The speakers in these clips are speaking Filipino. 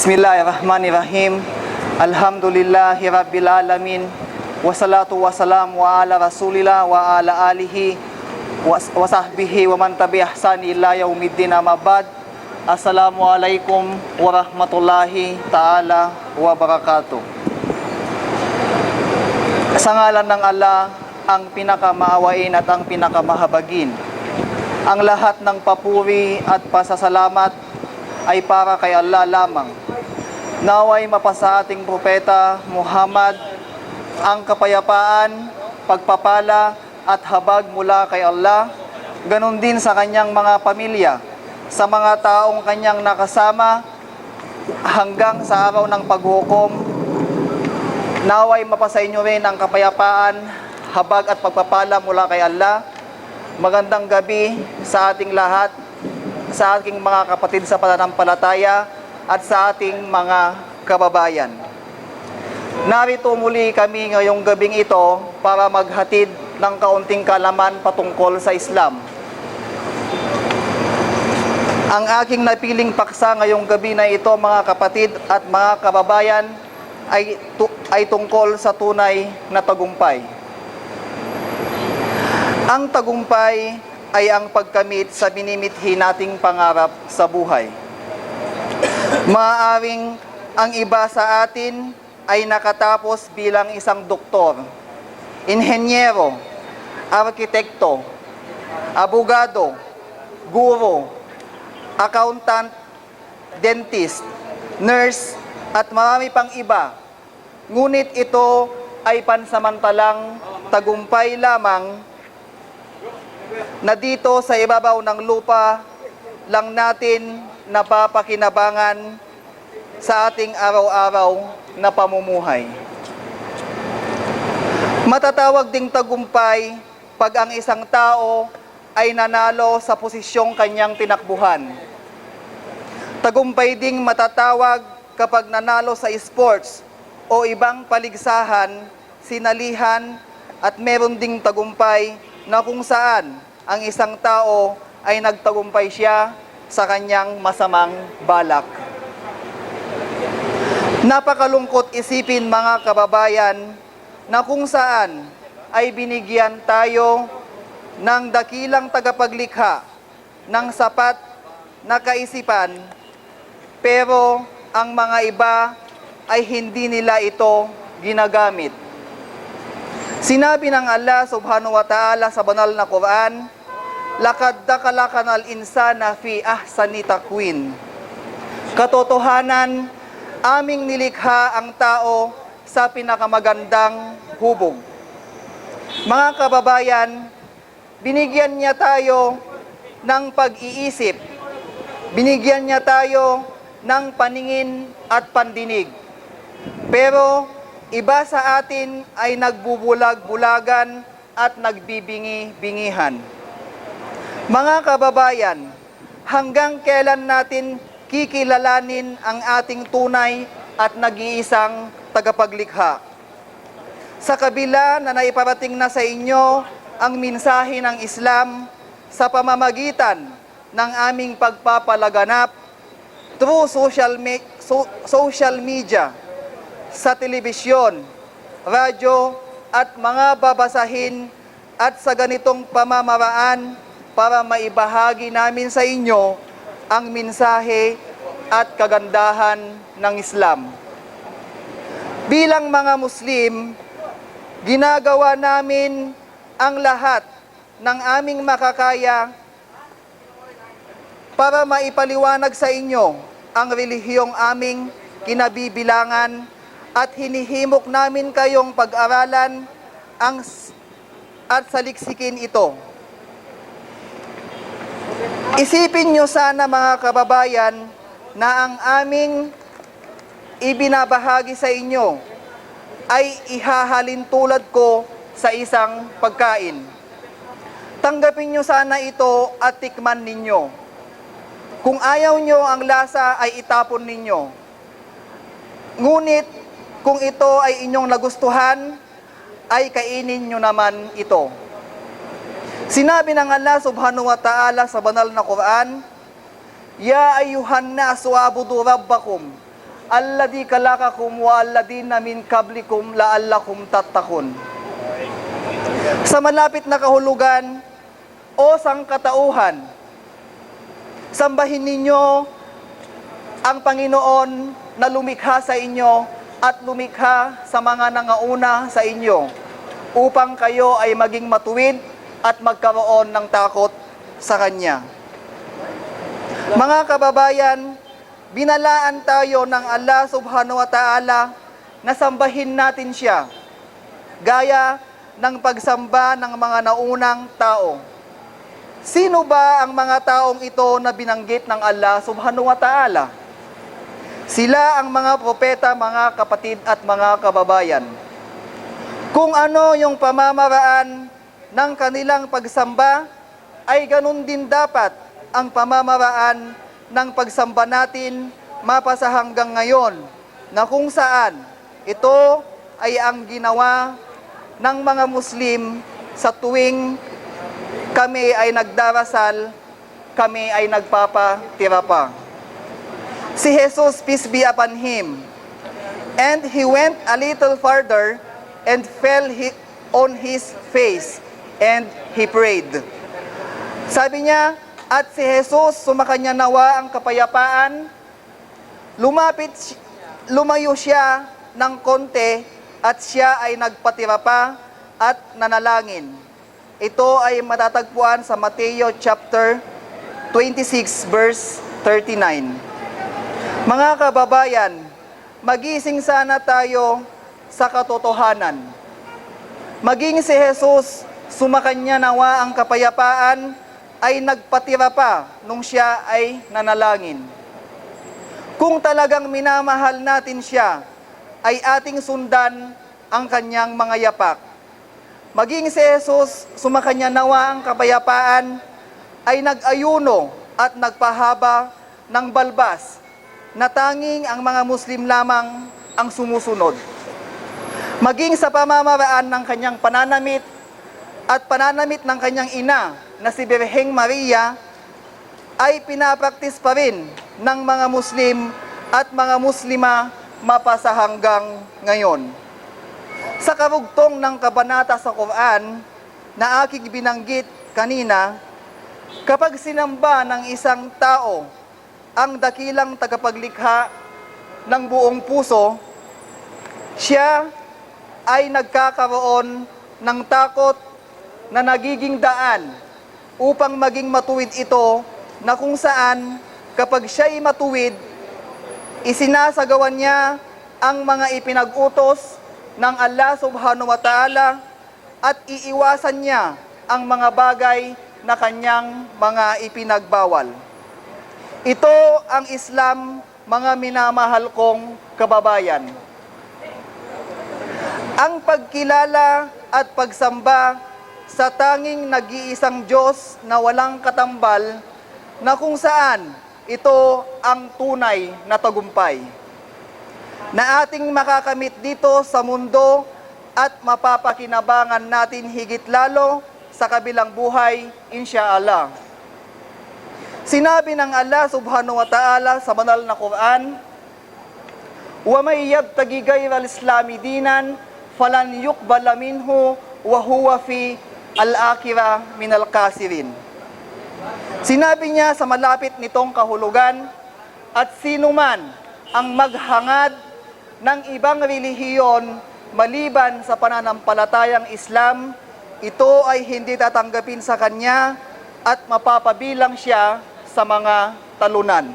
Bismillahirrahmanirrahim. Alhamdulillahi Rabbil Alamin. Wassalatu wassalamu ala Rasulillah wa ala alihi wa sahbihi wa man tabi'ahsan ila yaumiddin amabad. Assalamualaikum warahmatullahi ta'ala wa barakatuh. Sa ngalan ng Allah, ang pinakamaawain at ang pinakamahabagin. Ang lahat ng papuri at pasasalamat ay para kay Allah lamang. Naway mapasa ating propeta Muhammad ang kapayapaan, pagpapala at habag mula kay Allah, ganon din sa kanyang mga pamilya, sa mga taong kanyang nakasama hanggang sa araw ng paghukom Naway mapasa inyo rin ang kapayapaan, habag at pagpapala mula kay Allah. Magandang gabi sa ating lahat, sa ating mga kapatid sa pananampalataya at sa ating mga kababayan. Narito muli kami ngayong gabing ito para maghatid ng kaunting kalaman patungkol sa Islam. Ang aking napiling paksa ngayong gabi na ito mga kapatid at mga kababayan ay, tu- ay tungkol sa tunay na tagumpay. Ang tagumpay ay ang pagkamit sa binimithi nating pangarap sa buhay. Maaring ang iba sa atin ay nakatapos bilang isang doktor, inhenyero, arkitekto, abogado, guro, accountant, dentist, nurse, at marami pang iba. Ngunit ito ay pansamantalang tagumpay lamang na dito sa ibabaw ng lupa lang natin napapakinabangan sa ating araw-araw na pamumuhay. Matatawag ding tagumpay pag ang isang tao ay nanalo sa posisyong kanyang tinakbuhan. Tagumpay ding matatawag kapag nanalo sa sports o ibang paligsahan, sinalihan at meron ding tagumpay na kung saan ang isang tao ay nagtagumpay siya sa kanyang masamang balak. Napakalungkot isipin mga kababayan na kung saan ay binigyan tayo ng dakilang tagapaglikha ng sapat na kaisipan pero ang mga iba ay hindi nila ito ginagamit. Sinabi ng Allah subhanahu wa ta'ala sa banal na Quran, Lakad dakalakan al insana fi ahsani takwin. Katotohanan, aming nilikha ang tao sa pinakamagandang hubog. Mga kababayan, binigyan niya tayo ng pag-iisip. Binigyan niya tayo ng paningin at pandinig. Pero iba sa atin ay nagbubulag-bulagan at nagbibingi-bingihan. Mga kababayan, hanggang kailan natin kikilalanin ang ating tunay at nag-iisang tagapaglikha? Sa kabila na naiparating na sa inyo ang minsahe ng Islam sa pamamagitan ng aming pagpapalaganap through social, me- so- social media, sa telebisyon, radyo at mga babasahin at sa ganitong pamamaraan para maibahagi namin sa inyo ang mensahe at kagandahan ng Islam. Bilang mga Muslim, ginagawa namin ang lahat ng aming makakaya para maipaliwanag sa inyo ang relihiyong aming kinabibilangan at hinihimok namin kayong pag-aralan ang at saliksikin ito. Isipin nyo sana mga kababayan na ang aming ibinabahagi sa inyo ay ihahalin tulad ko sa isang pagkain. Tanggapin nyo sana ito at tikman ninyo. Kung ayaw nyo ang lasa ay itapon ninyo. Ngunit kung ito ay inyong nagustuhan, ay kainin nyo naman ito. Sinabi ng Allah subhanahu wa ta'ala sa banal na Quran, Ya ayuhan nasu abudu rabbakum alladhi kalakakum wa alladhina min qablikum la'allakum tattakun. Sa malapit na kahulugan o sangkatauhan, sambahin ninyo ang Panginoon na lumikha sa inyo at lumikha sa mga nangauna sa inyo upang kayo ay maging matuwid at magkaroon ng takot sa Kanya. Mga kababayan, binalaan tayo ng Allah subhanahu wa ta'ala na sambahin natin siya gaya ng pagsamba ng mga naunang tao. Sino ba ang mga taong ito na binanggit ng Allah subhanahu wa ta'ala? Sila ang mga propeta, mga kapatid at mga kababayan. Kung ano yung pamamaraan ng kanilang pagsamba, ay ganun din dapat ang pamamaraan ng pagsamba natin mapasa hanggang ngayon na kung saan ito ay ang ginawa ng mga Muslim sa tuwing kami ay nagdarasal, kami ay nagpapatira pa. Si Jesus, peace be upon him, and he went a little farther and fell on his face and he prayed. Sabi niya, at si Jesus, sumakanya nawa ang kapayapaan, lumapit, lumayo siya ng konti at siya ay nagpatira pa at nanalangin. Ito ay matatagpuan sa Mateo chapter 26 verse 39. Mga kababayan, magising sana tayo sa katotohanan. Maging si Jesus, sumakanya nawa ang kapayapaan, ay nagpatira pa nung siya ay nanalangin. Kung talagang minamahal natin siya, ay ating sundan ang kanyang mga yapak. Maging si Jesus, sumakanya nawa ang kapayapaan, ay nag-ayuno at nagpahaba ng balbas na tanging ang mga Muslim lamang ang sumusunod. Maging sa pamamaraan ng kanyang pananamit at pananamit ng kanyang ina na si Birheng Maria ay pinapraktis pa rin ng mga Muslim at mga Muslima mapasa hanggang ngayon. Sa karugtong ng kabanata sa Quran na aking binanggit kanina, kapag sinamba ng isang tao ang dakilang tagapaglikha ng buong puso, siya ay nagkakaroon ng takot na nagiging daan upang maging matuwid ito na kung saan kapag siya'y matuwid, isinasagawan niya ang mga ipinag-utos ng Allah subhanahu wa ta'ala at iiwasan niya ang mga bagay na kanyang mga ipinagbawal. Ito ang Islam, mga minamahal kong kababayan. Ang pagkilala at pagsamba sa tanging nag-iisang Diyos na walang katambal na kung saan ito ang tunay na tagumpay. Na ating makakamit dito sa mundo at mapapakinabangan natin higit lalo sa kabilang buhay, insyaallah. Sinabi ng Allah subhanahu wa ta'ala sa banal na Quran, وَمَنْ يَبْتَغِ غَيْرَ الْإِسْلَامِ دِينًا فَلَنْ يُقْبَلَ مِنْهُ وَهُوَ فِي al-akira min al-kasirin. Sinabi niya sa malapit nitong kahulugan, at sino man ang maghangad ng ibang relihiyon maliban sa pananampalatayang Islam, ito ay hindi tatanggapin sa kanya at mapapabilang siya sa mga talunan.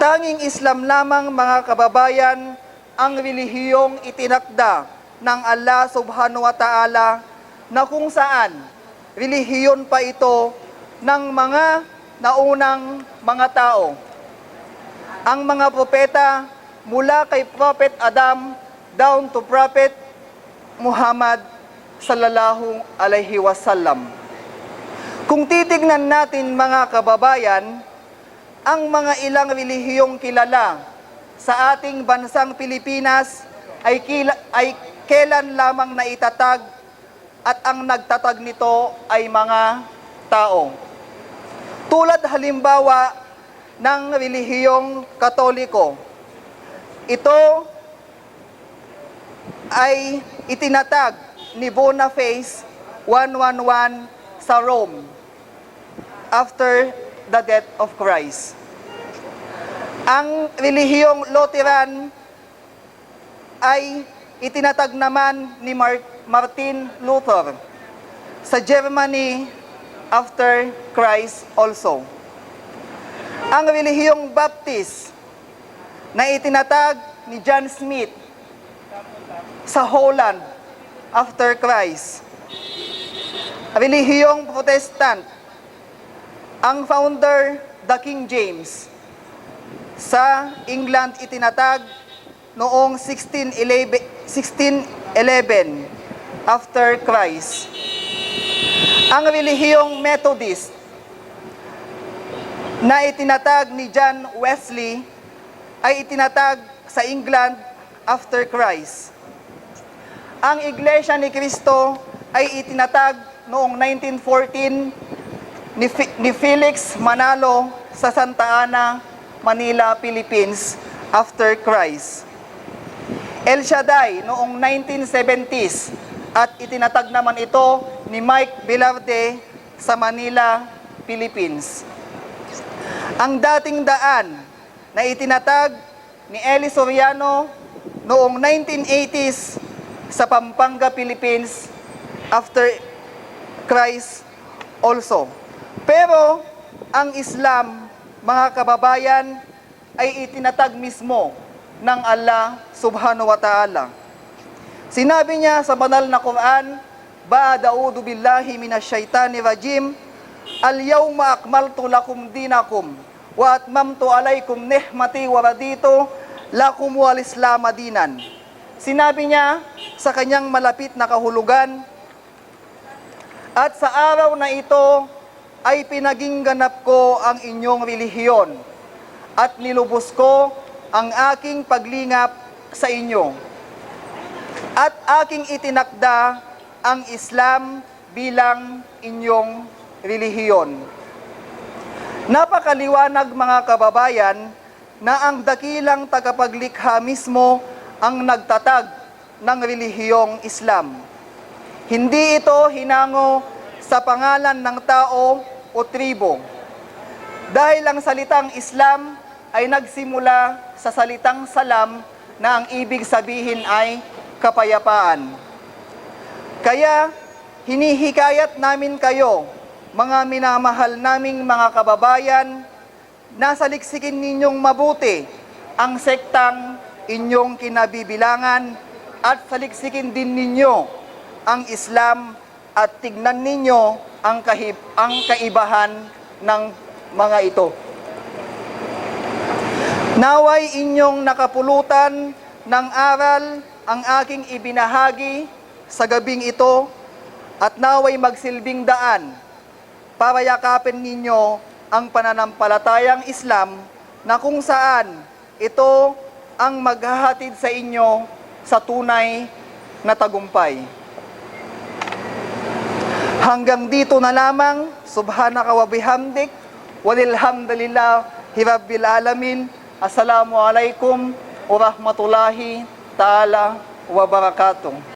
Tanging Islam lamang mga kababayan ang relihiyong itinakda ng Allah subhanahu wa ta'ala na kung saan relihiyon pa ito ng mga naunang mga tao. Ang mga propeta mula kay Prophet Adam down to Prophet Muhammad sallallahu alaihi wasallam. Kung titignan natin mga kababayan, ang mga ilang relihiyong kilala sa ating bansang Pilipinas ay, kila, ay kailan lamang naitatag at ang nagtatag nito ay mga tao. Tulad halimbawa ng relihiyong Katoliko, Ito ay itinatag ni Boniface 111 sa Rome after the death of Christ. Ang relihiyong Lutheran ay itinatag naman ni Mar- Martin Luther sa Germany after Christ also. Ang relihiyong Baptist na itinatag ni John Smith sa Holland after Christ. Relihiyong Protestant, ang founder, the King James, sa England itinatag noong 1611, 1611 after Christ. Ang relihiyong Methodist na itinatag ni John Wesley ay itinatag sa England after Christ. Ang Iglesia ni Cristo ay itinatag noong 1914 ni, Fi- ni Felix Manalo sa Santa Ana, Manila, Philippines after Christ. El Shaddai noong 1970s at itinatag naman ito ni Mike Velarde sa Manila, Philippines. Ang dating daan na itinatag ni Eli Soriano noong 1980s sa Pampanga, Philippines after Christ also. Pero ang Islam, mga kababayan, ay itinatag mismo ng Allah subhanahu wa ta'ala. Sinabi niya sa banal na Quran, Ba'ada'udu billahi minasyaitanir rajim, Al-yawma akmaltu lakum dinakum, wa atmamtu alaykum nihmati wa raditu lakum wal islam dinan. Sinabi niya sa kanyang malapit na kahulugan, at sa araw na ito ay pinaging ganap ko ang inyong relihiyon at nilubos ko ang aking paglingap sa inyo. At aking itinakda ang Islam bilang inyong relihiyon. Napakaliwanag mga kababayan na ang dakilang tagapaglikha mismo ang nagtatag ng relihiyong Islam. Hindi ito hinango sa pangalan ng tao o tribo. Dahil ang salitang Islam ay nagsimula sa salitang salam na ang ibig sabihin ay kapayapaan. Kaya hinihikayat namin kayo, mga minamahal naming mga kababayan, na saliksikin ninyong mabuti ang sektang inyong kinabibilangan at saliksikin din ninyo ang Islam at tignan ninyo ang, kahib, ang kaibahan ng mga ito. Naway inyong nakapulutan ng aral ang aking ibinahagi sa gabing ito at naway magsilbing daan para yakapin ninyo ang pananampalatayang Islam na kung saan ito ang maghahatid sa inyo sa tunay na tagumpay. Hanggang dito na lamang, subhanaka wa bihamdik, walilhamdulillah hirabbil alamin. Assalamualaikum warahmatullahi ta'ala wabarakatuh.